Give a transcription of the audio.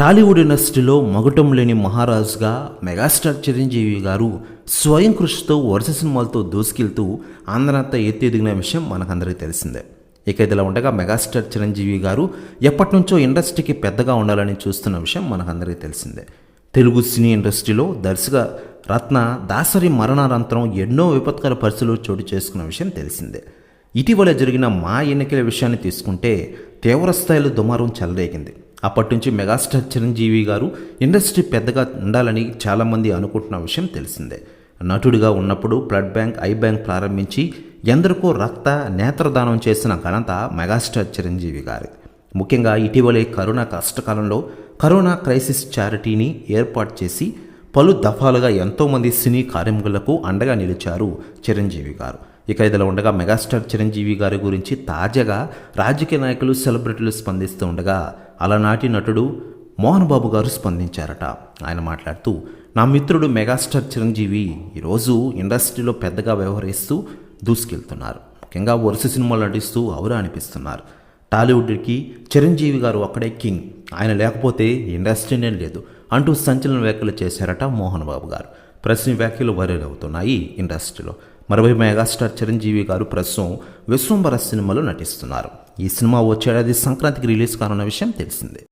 టాలీవుడ్ ఇండస్ట్రీలో మగటం లేని మహారాజుగా మెగాస్టార్ చిరంజీవి గారు స్వయం కృషితో వరుస సినిమాలతో దూసుకెళ్తూ ఆంధ్రంతా ఎత్తి ఎదిగిన విషయం మనకందరికీ తెలిసిందే. ఇక ఇదిలా ఉండగా మెగాస్టార్ చిరంజీవి గారు ఎప్పటి నుంచో ఇండస్ట్రీకి పెద్దగా ఉండాలని చూస్తున్న విషయం మనకందరికీ తెలిసిందే. తెలుగు సినీ ఇండస్ట్రీలో దర్శక రత్న దాసరి మరణానంతరం ఎన్నో విపత్కర పరిస్థితులు చోటు చేసుకున్న విషయం తెలిసిందే. ఇటీవల జరిగిన మా ఎన్నికల విషయాన్ని తీసుకుంటే తీవ్ర స్థాయిలో దుమారం చెలరేగింది. అప్పటి నుంచి మెగాస్టార్ చిరంజీవి గారు ఇండస్ట్రీ పెద్దగా ఉండాలని చాలామంది అనుకుంటున్న విషయం తెలిసిందే. నటుడిగా ఉన్నప్పుడు బ్లడ్ బ్యాంక్ ఐ బ్యాంక్ ప్రారంభించి ఎందరికో రక్త నేత్రదానం చేసిన ఘనత మెగాస్టార్ చిరంజీవి గారి. ముఖ్యంగా ఇటీవలే కరోనా కష్టకాలంలో కరోనా క్రైసిస్ చారిటీని ఏర్పాటు చేసి పలు దఫాలుగా ఎంతోమంది సినీ కార్మికులకు అండగా నిలిచారు చిరంజీవి గారు. ఇక ఇదిలా ఉండగా మెగాస్టార్ చిరంజీవి గారి గురించి తాజాగా రాజకీయ నాయకులు సెలబ్రిటీలు స్పందిస్తూ ఉండగా అలనాటి నటుడు మోహన్ బాబు గారు స్పందించారట. ఆయన మాట్లాడుతూ నా మిత్రుడు మెగాస్టార్ చిరంజీవి ఈరోజు ఇండస్ట్రీలో పెద్దగా వ్యవహరిస్తూ దూసుకెళ్తున్నారు. ముఖ్యంగా వరుస సినిమాలు నటిస్తూ అవరా అనిపిస్తున్నారు. టాలీవుడ్కి చిరంజీవి గారు ఒక్కడే కింగ్. ఆయన లేకపోతే ఇండస్ట్రీనే లేదు అంటూ సంచలన వ్యాఖ్యలు చేశారట మోహన్ బాబు గారు. ప్రశ్న వ్యాఖ్యలు వైరల్ అవుతున్నాయి ఇండస్ట్రీలో. మరోవైపు మెగాస్టార్ చిరంజీవి గారు ప్రస్తుతం విశ్వంబర సినిమాలో నటిస్తున్నారు. ఈ సినిమా వచ్చేడాది సంక్రాంతికి రిలీజ్ కానున్న విషయం తెలిసిందే.